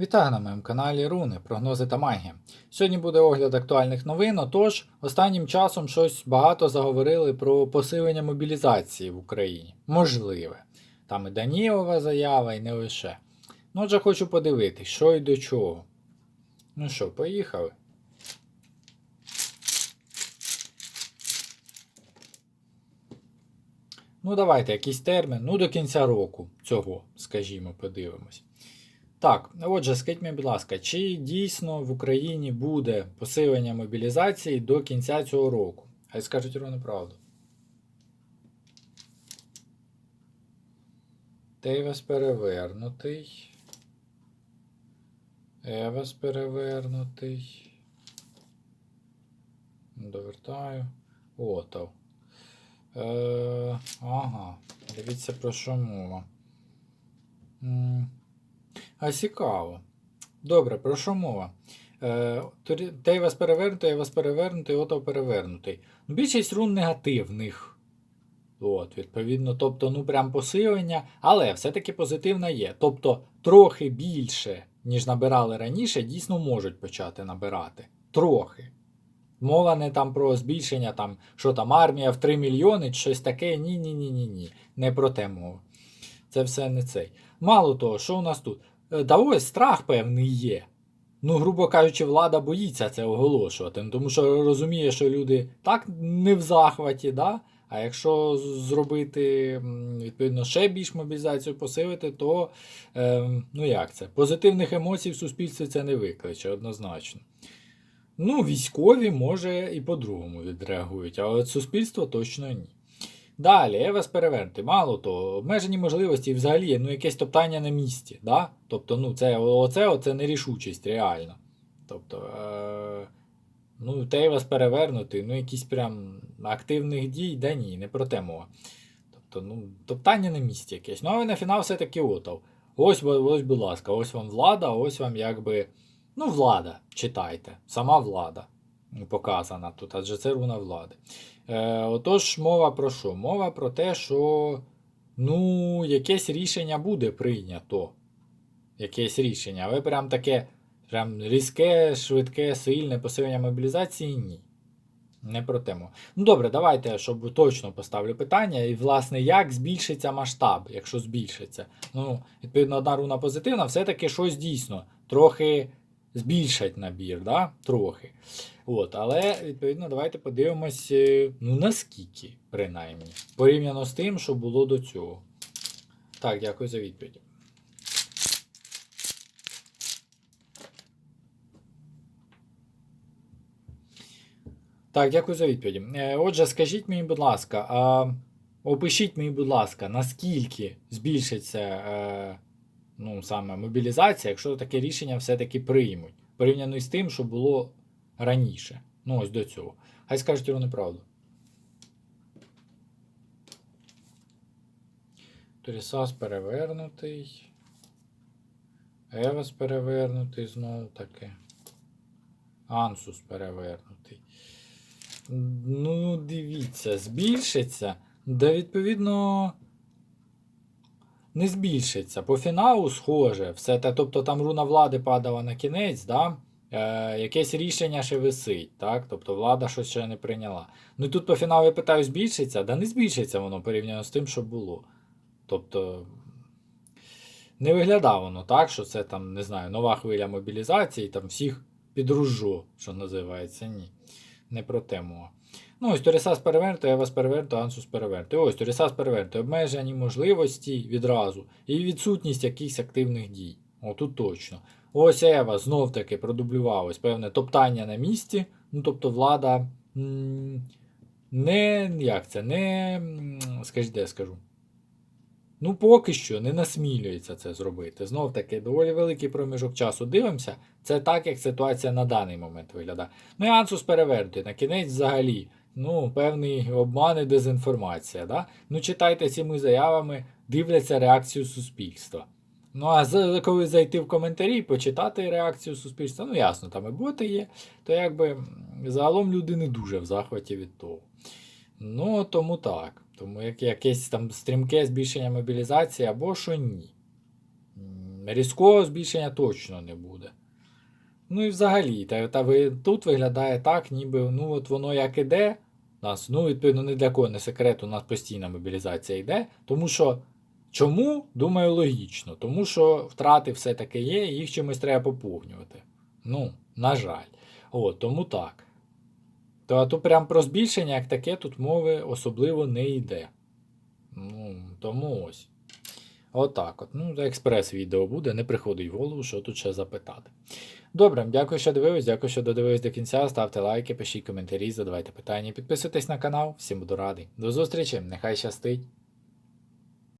Вітаю на моєму каналі Руни, прогнози та магія. Сьогодні буде огляд актуальних новин. Отож, останнім часом щось багато заговорили про посилення мобілізації в Україні. Можливе. Там і Данілова заява, і не лише. Ну, отже, хочу подивитись, що і до чого. Ну що, поїхали. Ну, давайте якийсь термін. Ну, до кінця року цього, скажімо, подивимось. Так, отже, скажіть мені, будь ласка, чи дійсно в Україні буде посилення мобілізації до кінця цього року? Хай скажуть ровно правду. Тейвес перевернутий. Евес перевернутий. Довертаю. Отав. Е, ага. Дивіться про що мова. А цікаво. Добре, про що мова? Е, Тей вас перевернутий, я вас перевернутий, ото перевернутий. Ну, Більшість рун негативних. От, відповідно, тобто, ну прям посилення, але все-таки позитивна є. Тобто, трохи більше, ніж набирали раніше, дійсно можуть почати набирати. Трохи. Мова не там про збільшення, там, що там армія в 3 мільйони, щось таке. Ні, ні, ні, ні, ні. Не про те мова. Це все не цей. Мало того, що у нас тут? Е, ось страх певний є. Ну, грубо кажучи, влада боїться це оголошувати, тому що розуміє, що люди так не в захваті, да? а якщо зробити відповідно ще більш мобілізацію посилити, то е, ну як це? Позитивних емоцій в суспільстві це не викличе, однозначно. Ну, військові, може, і по-другому відреагують, а от суспільство точно ні. Далі, я вас перевернути. Мало того, обмежені можливості взагалі ну, якесь топтання на місці. Да? Тобто, ну, це, оце, оце нерішучість реально. Тобто, е, ну, те вас перевернути, ну, якісь прям активних дій, да ні, не про те мова. Тобто, ну, топтання на місці якесь. Ну, але на фінал все-таки отав. Ось, ось, будь ласка, ось вам влада, ось вам якби. Ну, влада, читайте. Сама влада показана тут, адже це руна влади. Е, отож, мова про що? Мова про те, що ну, якесь рішення буде прийнято. Якесь рішення, але прям таке прям різке, швидке, сильне посилення мобілізації ні. Не про тему. Ну добре, давайте, щоб точно поставлю питання. І, власне, як збільшиться масштаб, якщо збільшиться. Ну, відповідно, одна руна позитивна, все-таки щось дійсно трохи збільшать набір, да? трохи. От, але, відповідно, давайте подивимось, е, ну наскільки, принаймні, порівняно з тим, що було до цього. Так, дякую за відповідь. Так, дякую за відповіді. Е, Отже, скажіть мені, будь ласка, а опишіть мені, будь ласка, наскільки збільшиться е, ну, саме мобілізація, якщо таке рішення все-таки приймуть, порівняно із тим, що було раніше. Ну, ось до цього. Хай скажуть його неправду. Торісас перевернутий. Евас перевернутий знову таки. Ансус перевернутий. Ну, дивіться, збільшиться. Да, відповідно. Не збільшиться. По фіналу схоже. Все те, тобто там руна влади падала на кінець, да? е, якесь рішення ще висить, так? Тобто влада щось ще не прийняла. Ну і тут по фіналу я питаю, збільшиться? Да не збільшиться воно порівняно з тим, що було. Тобто. Не виглядає воно так, що це там, не знаю, нова хвиля мобілізації, там всіх під ружо, що називається. Ні. Не про те мова. Ну, ось Торісас я вас перевернутий, Ансус перевернутий. Ось Торісас перевернутий. Обмежені можливості відразу. І відсутність якихось активних дій. О, тут точно. Ось Ева знов таки продублювалось певне топтання на місці. Ну, тобто влада не. Як це? Не. Скажіть, де я скажу. Ну, поки що не насмілюється це зробити. Знов таки, доволі великий проміжок часу дивимося. Це так, як ситуація на даний момент виглядає. Ну і Ансус перевернутий. На кінець взагалі. Ну, певний обман і дезінформація. Да? Ну, читайте цими заявами, дивляться реакцію суспільства. Ну, а коли зайти в коментарі і почитати реакцію суспільства, ну ясно, там і боти є, то якби загалом люди не дуже в захваті від того. Ну, тому так. Тому як якесь там стрімке збільшення мобілізації або що ні. Різкого збільшення точно не буде. Ну і взагалі, та, та ви, тут виглядає так, ніби ну от воно як іде. У нас, ну, відповідно, ні для кого не секрет, у нас постійна мобілізація йде. Тому що чому? Думаю, логічно. Тому що втрати все-таки є, їх чимось треба поповнювати. Ну, на жаль. От, тому так. То, а тут прям про збільшення, як таке, тут мови особливо не йде. Ну, тому ось. Отак от. Ну, експрес-відео буде, не приходить в голову, що тут ще запитати. Добре, дякую, що дивились, дякую, що додивились до кінця. Ставте лайки, пишіть коментарі, задавайте питання, підписуйтесь на канал. Всім буду радий. До зустрічі, нехай щастить.